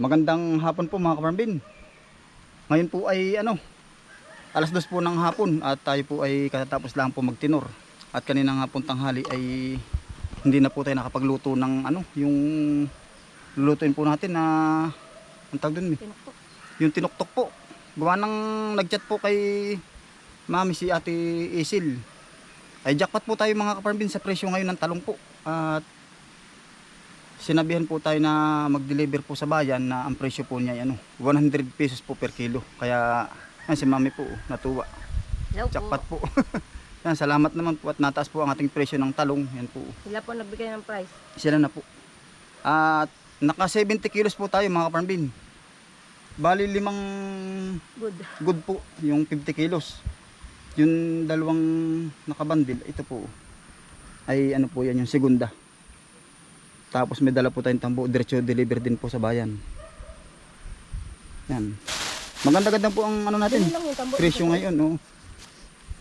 Magandang hapon po mga kaparambin. Ngayon po ay ano, alas dos po ng hapon at tayo po ay katatapos lang po magtinor. At kaninang hapon tanghali ay hindi na po tayo nakapagluto ng ano, yung lulutuin po natin na ang tawag dun eh, Tinuktok. yung tinuktok po. Gawa ng nagchat po kay mami si ate Isil. Ay jackpot po tayo mga kaparambin sa presyo ngayon ng talong po. At sinabihan po tayo na mag-deliver po sa bayan na ang presyo po niya ay ano, 100 pesos po per kilo. Kaya yan, si mami po natuwa. Hello po. Jackpot po. yan, salamat naman po at nataas po ang ating presyo ng talong. Yan po. Sila po nagbigay ng price. Sila na po. At naka 70 kilos po tayo mga kaparambin. Bali limang Good. good po yung 50 kilos. Yung dalawang nakabandil, ito po ay ano po yan yung segunda. Tapos may dala po tayong tambo, diretso deliver din po sa bayan. Yan. Maganda-ganda po ang ano natin. Presyo ngayon, oh.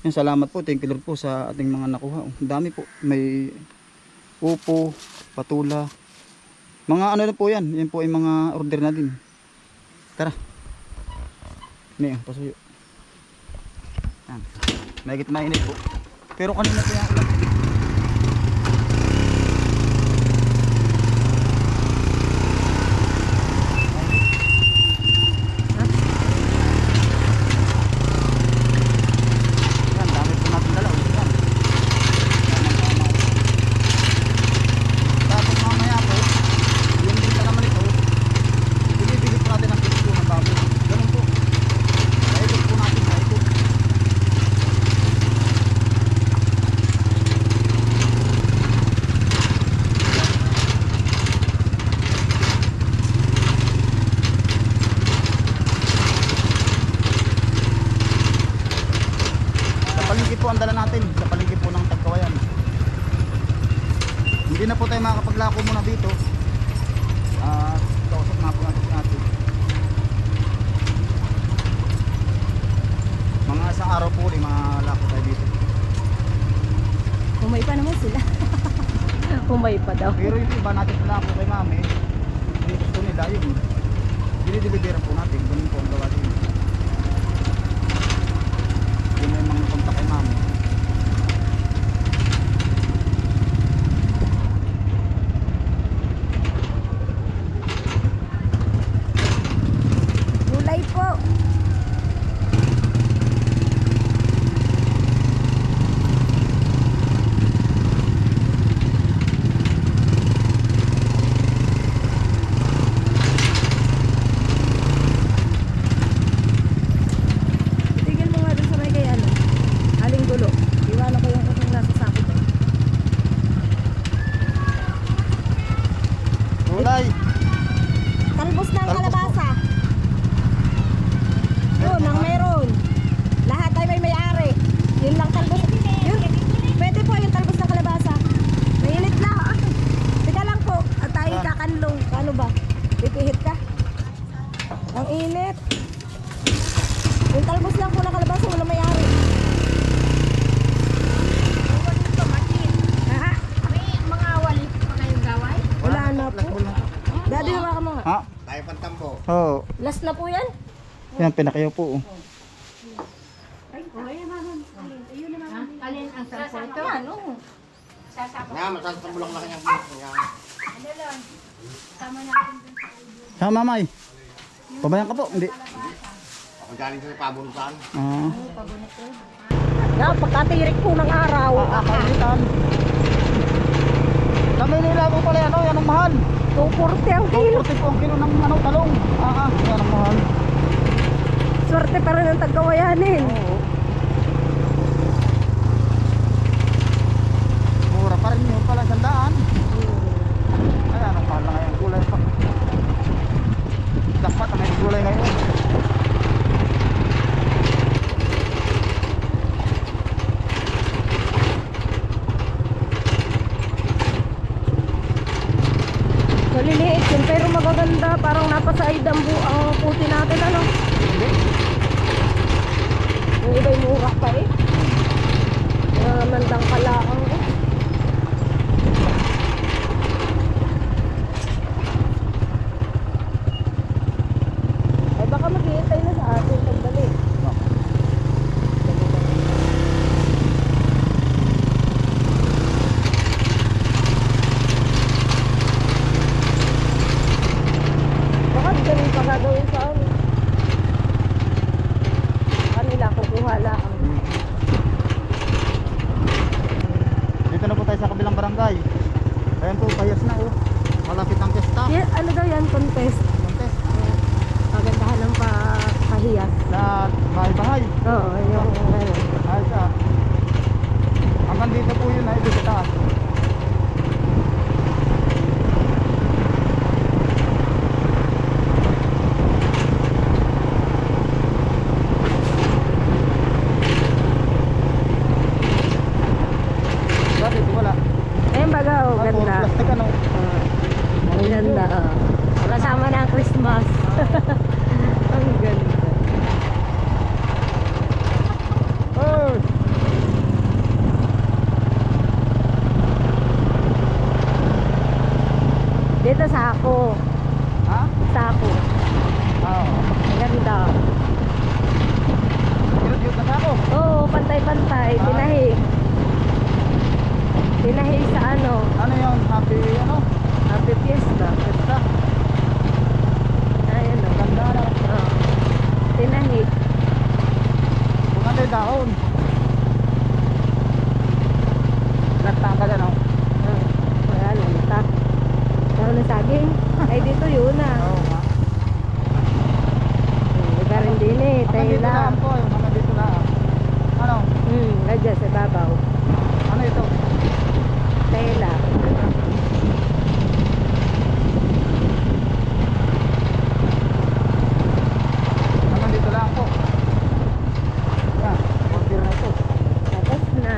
Yan, salamat po. Thank you Lord po sa ating mga nakuha. Oh. Dami po. May upo, patula. Mga ano na po yan. Yan po ay mga order na din. Tara. Ini, oh, pasuyo. Yan. Mahigit mainit po. Pero kanina po. Yan, dami po natin dala. oh. Yan. Yan ang tama. Tapos mamaya po, yung dito naman ito, binibili po natin ang pito ng baboy. Ganun po. Naibig po natin na ito. Sa palengke po ang dala natin, sa palengke po ng Tagkawayan. Hindi na po tayo makakapaglako muna dito. At kausap na po natin ate. Mga isang araw po ulit malako tayo dito. Humay pa naman sila. Humay pa daw. Pero yung iba natin pala po kay mami, yung gusto nila yun. Dinideliveran po natin, ganun po ang gawa din. Yun kontak kay mami. Gulay po. Tigil mo nga dun sa may kay ano. Aling gulo. Iwanan ko yung kung nasa sakit. eh. Gulay! Talbos ng Talbos kalabasa. Yun, ang meron. Lahat ay may may-ari. Yun lang talbos. Yun. Pwede po yung talbos ng kalabasa. Mainit lang. Ah. Teka lang po. At tayo Ah. kakanlong. Ano ba? Pipihit ka? Ang init. Yung talbos lang po ng kalabasa, wala may-ari. Ha? mga wali pa kayong gaway? Wala na po. Daddy, hawakan mo nga. Ha? Tayo pantambo. Oo. Oh, Last na po yan. yan, pinakayaw po. oh. Alin ang sampo ito? Ano? Nga, masasambo lang lang yung mga. Ha, mamay? Pabayan ka po? Hindi. Ako galing sa pabunutan. Ah. Yan, pagkatirik po ng araw. Kakainitan. Kami nila po pala ano, yan ang mahal. 240 ang kilo. 40 po ang kilo ng ano, talong. Ah, ah, yan ang mahal. Swerte pa rin ang tagkawayanin. Mura pa rin yun pala, sandaan. Ayan, ang mahal na ngayon. Kulay pa. Dapat ang may kulay ngayon. Maliliit yun, pero magaganda. Napasaid ang, bu ang puti natin, ano? Yung iba'y mura pa eh. Mga mandang kalaang eh. payas na oh. Malapit ang testa. Yan, ano daw yan, contest. Contest. Pagandahan ng pa kahiyas. Lahat bahay-bahay. Oo, yung ano. Ayos ah. Hanggang dito po yun ay dito sa taas. Bakit wala? Ayun baga, oh, Ah, puro ganda. plastic ano? Oo. Ang ganda, oh. Kasama na ang Christmas. ang ganda. Oh! Dito sa ako. Ha? Sa ako. Oo. Ang ganda. Yun na ako. Oo, pantay-pantay. Ah. Tinahi. Tinahi sa ano, Ano yun? Happy ano? Happy Fiesta. Fiesta? Ayun, oh. Ganda na. Oo. Tinahi. Maganda yung dahon. Nagtanggal ano? Oo. Wala, lanta. Tawag na saging. Ay, dito yun ah. Oo nga. Lugar rin din eh. Hanggang dito Tayla. lang po. yun, Hanggang dito lang. Ano? Hmm, radya sa babaw. Ano ito? Tayla. Hanggang dito lang po. Yan. Order na ito. Tapos na.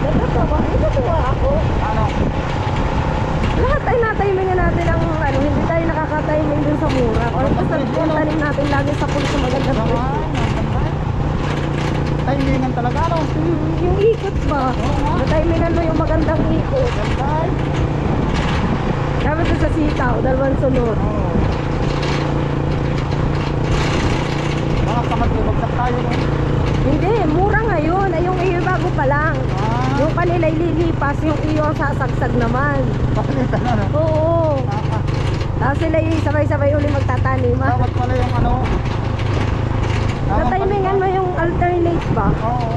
Natutuwa, natutuwa ako. Ano? Lahat ay natimingan natin ang ano, hindi tayo nakaka-timing dun sa mura. Or basta puntanin natin lagi sa pulso magandang Naman. presyo. Ang ganda. Timingan talaga ano? Hmm, yung ikot ba? Oo nga. Natimingan mo yung magandang ikot. Ganda. Dapat sa sitaw, dalawang sunod. Oo. Mga kamad bagsak tayo no? Hindi, mura ngayon. Ay, yung iyo bago pa lang. Ah. Yung kanila lilipas, yung iyo ang sasagsag naman. Pakilitan na? Oo. Ah, ah. Tapos sila yung sabay-sabay uli magtataniman. Dapat pala yung ano? Natimingan mo yung alternate ba? Oo.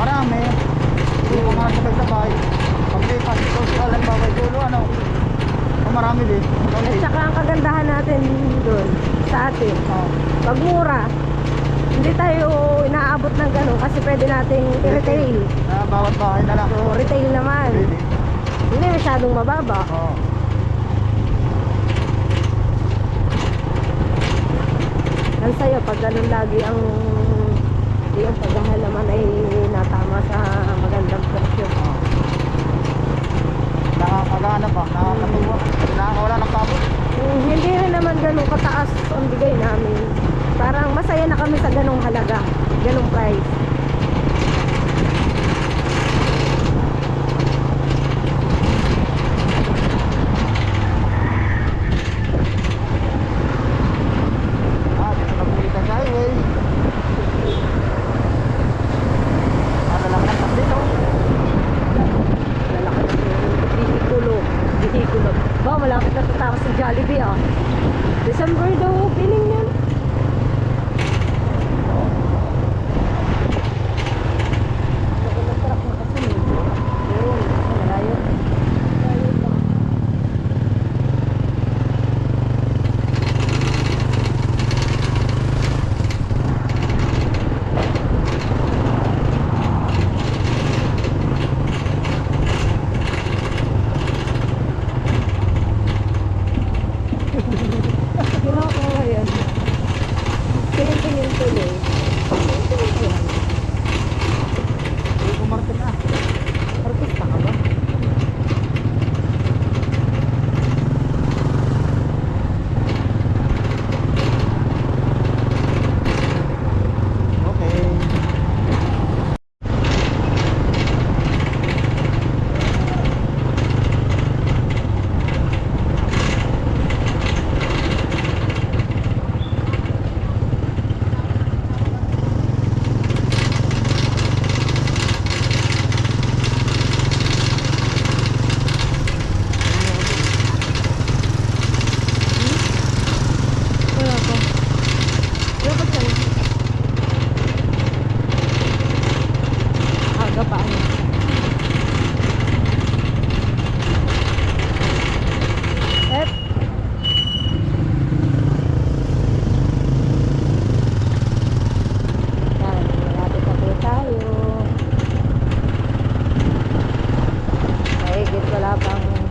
Marami. Hindi mo mga sabay-sabay. Paglipas ito si Alan Babay Dulo, ano? Kung marami din. At Okay. saka ang kagandahan natin doon sa atin, Oo. pag mura, hindi tayo inaabot ng gano'n kasi pwede nating i-retail. Ah, bawat bahay na lang. So, retail naman. Pwede. Hindi masyadong mababa. Oo. Ang sayo, pag ganun lagi ang yung paghahalaman ay natama sa magandang presyo. Oo. Nakakagana pa, nakakatuwa. Nakakawala ng pabot. Hmm, hindi rin naman ganun kataas ang bigay namin. Parang masaya na kami sa ganung halaga, ganung price.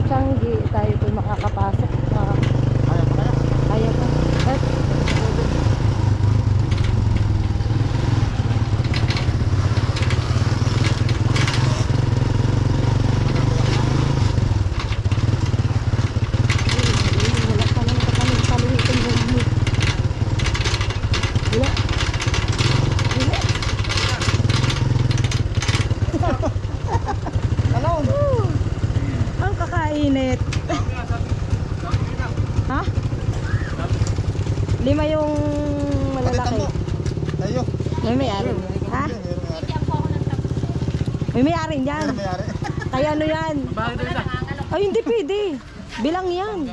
Changi tayo po makakapasok. Lima yung malalaki. Tayo. May may-ari. Ha? May may-ari may-ari. Kaya ano yan? Ay, hindi pwede. Bilang yan.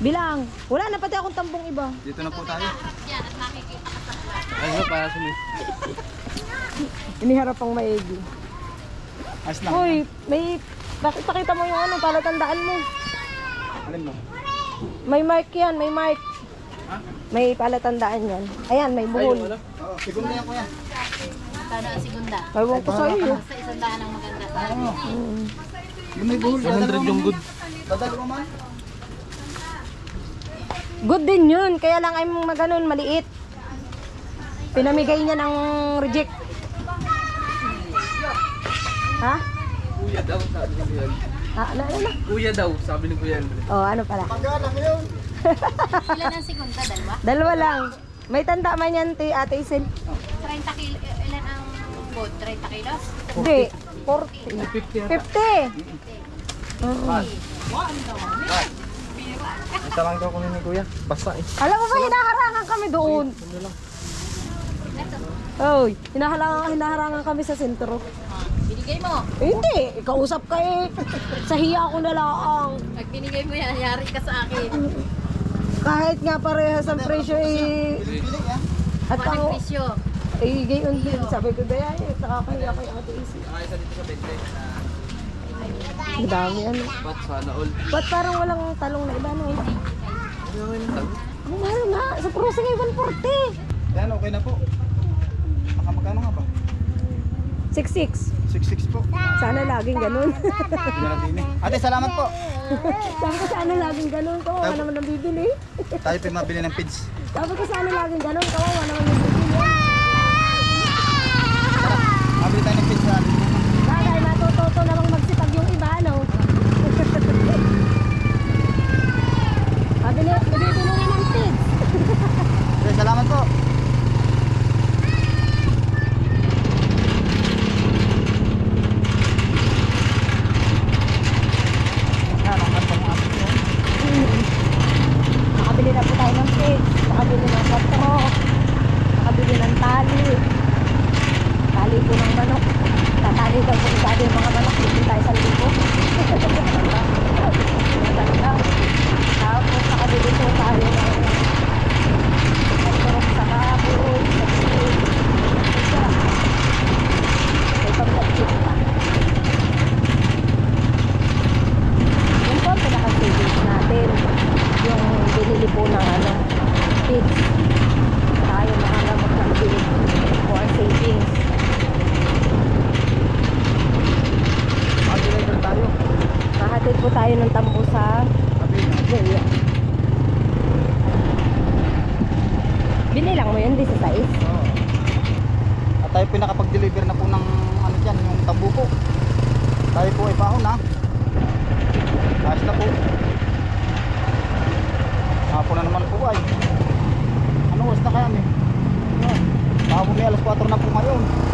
Bilang. Wala na pati akong tambong iba. Dito na po tayo. Ano para sa Iniharap ang maigi. Ayos lang. Uy, may... Bakit pakita mo yung ano, palatandaan mo. Alin mo? May mark yan, may mark. May palatandaan yan. Ayan, may buhol. Oo, siguro na yan kuya. Tano ang segunda. Ewan ko sa'yo. Basta isang daan ang maganda. Oo. Mm. Yung may buhol. 100 yung good. Dadalawa man. Good din yun. Kaya lang ay maganon, maliit. Pinamigay niya ng reject. Ha? Kuya daw, sabi ni Kuya. Ah, ano, ano, ano? Kuya daw, sabi ni Kuya. Oh, ano pala? Magalang yun. Ilan ang segunda? Dalawa? Dalawa lang. May tanda man yan, ti, ate Isil. 30 kilo. Ilan ang boat? 30 kilos? Hindi. 40. 50. Oo. Isa lang daw kami ni Kuya. Basta eh. Alam mo ba, hinaharangan kami doon. Oy, hinaharangan, hinaharangan kami sa sentro. Binigay mo. Eh, hindi, kausap ka eh. Sa hiya ko na lang. Pag binigay mo yan, yari ka sa akin. Kahit nga parehas ang presyo eh. At anong ako, presyo. eh, gayon din. Sabi ko, daya eh, nakakahiya kay ate Isi. Ay, isa dito sa bente. Ang dami ano. Ba't sana all? Ba't parang walang talong na iba no? Ang mahal nga, sa cruising ay 140. Yan, okay na po. Baka magkano nga ba? 66. 6-6 po. Sana laging ganun. Pinaratini. Ate, salamat po. Sabi ko sana laging ganun. Kawawa naman ang bibili. Tayo yung mabili ng pids. Sabi ko sana laging ganun. Kawawa naman yung bibili. Atid po tayo ng tambo sa Gaya. Binilang mo yun, 16? Oo. Oh. At tayo pinakapag-deliver na po ng ano dyan, yung tambo po. Tayo po ay paon ha. Ayos na po. Hapon na naman po ay. Ano, was na kaya ni? Hapon ni alas 4 na po ngayon.